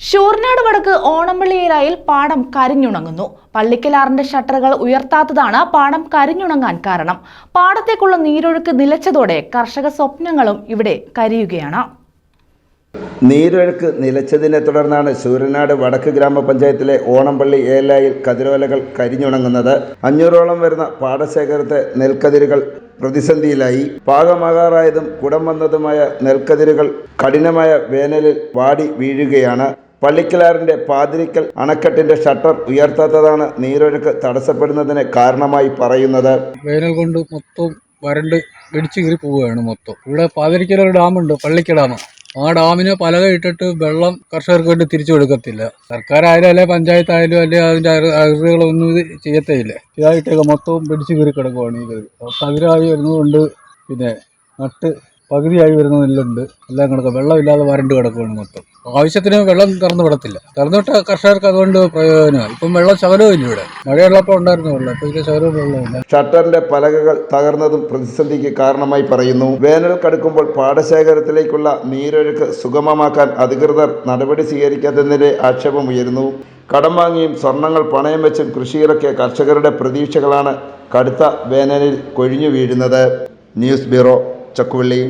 ഷൂർനാട് വടക്ക് ഓണംപള്ളിയിലായിൽ പാടം കരിഞ്ഞുണങ്ങുന്നു. പള്ളിക്കലാറിന്റെ ഷട്ടറുകൾ ഉയർത്താത്തതാണ് പാടം കരിഞ്ഞുണങ്ങാൻ കാരണം. പാടത്തേക്കുള്ള നീരൊഴുക്ക് നിലച്ചതോടെ കർഷക സ്വപ്നങ്ങളും ഇവിടെ കരിയുകയാണ്. നീരൊഴുക്ക് നിലച്ചതിനെ തുടർന്നാണ് ശൂരനാട് വടക്ക് ഗ്രാമപഞ്ചായത്തിലെ ഓണംപള്ളി ഏലായിൽ കതിരോലകൾ കരിഞ്ഞുണങ്ങുന്നത്. അഞ്ഞൂറോളം വരുന്ന പാടശേഖരത്തെ നെൽക്കതിരുകൾ പ്രതിസന്ധിയിലായി. പാകമാകാറായതും കുടം വന്നതുമായ നെൽക്കതിരുകൾ കഠിനമായ വേനലിൽ വാടി വീഴുകയാണ്. പള്ളിക്കലാറിന്റെ പാതിരിക്കൽ അണക്കെട്ടിന്റെ ഷട്ടർ ഉയർത്താത്തതാണ് നീരൊഴുക്ക് തടസ്സപ്പെടുന്നതിന് കാരണമായി പറയുന്നത്. വേനൽ കൊണ്ട് മൊത്തം വരണ്ട് ഇടിച്ചു കീറി പോവുകയാണ് മൊത്തം. ഇവിടെ പാതിരിക്കൽ ഒരു ഡാമുണ്ട് പള്ളിക്ക ആ ഡാമിന് പലക ഇട്ടിട്ട് വെള്ളം കർഷകർക്ക് വേണ്ടി തിരിച്ചു കൊടുക്കത്തില്ല. സർക്കാരായാലും അല്ലെ പഞ്ചായത്ത് ആയാലും അല്ലെ അതിന്റെ അറുതികളൊന്നും ഇത് ചെയ്യത്തേയില്ല. ഇതായിട്ടൊക്കെ മൊത്തവും പിടിച്ചു കീറി കിടക്കുവാണ് കതിര്. കതിരായി വരുന്നതുകൊണ്ട് പിന്നെ നട്ട് പകുതിയായി വരുന്ന നെല്ലുണ്ട്. എല്ലാം കിടക്കുക വെള്ളമില്ലാതെ വരണ്ട് കിടക്കുകയാണ് മൊത്തം. ആവശ്യത്തിന് വെള്ളം തുറന്നു വിടത്തില്ല. തുറന്നുവിട്ട കർഷകർക്ക് അതുകൊണ്ട് പ്രയോജനമാണ്. ഇപ്പം വെള്ളം ശകലവും ഇല്ല ഇവിടെ. മഴയുള്ളപ്പോൾ ഉണ്ടായിരുന്ന വെള്ളം. ഇപ്പോൾ ഇതിൽ ശകലവും വെള്ളമില്ല. ഷട്ടറിന്റെ പലകകൾ തകർന്നതും പ്രതിസന്ധിക്ക് കാരണമായി പറയുന്നു. വേനൽ കടുക്കുമ്പോൾ പാടശേഖരത്തിലേക്കുള്ള നീരൊഴുക്ക് സുഗമമാക്കാൻ അധികൃതർ നടപടി സ്വീകരിക്കാത്തതിന്റെ ആക്ഷേപം ഉയരുന്നു. കടം വാങ്ങിയും സ്വർണങ്ങൾ പണയം വെച്ചും കൃഷിയിറക്കിയ കർഷകരുടെ പ്രതീക്ഷകളാണ് കടുത്ത വേനലിൽ കൊഴിഞ്ഞു വീഴുന്നത്. News bureau Chakole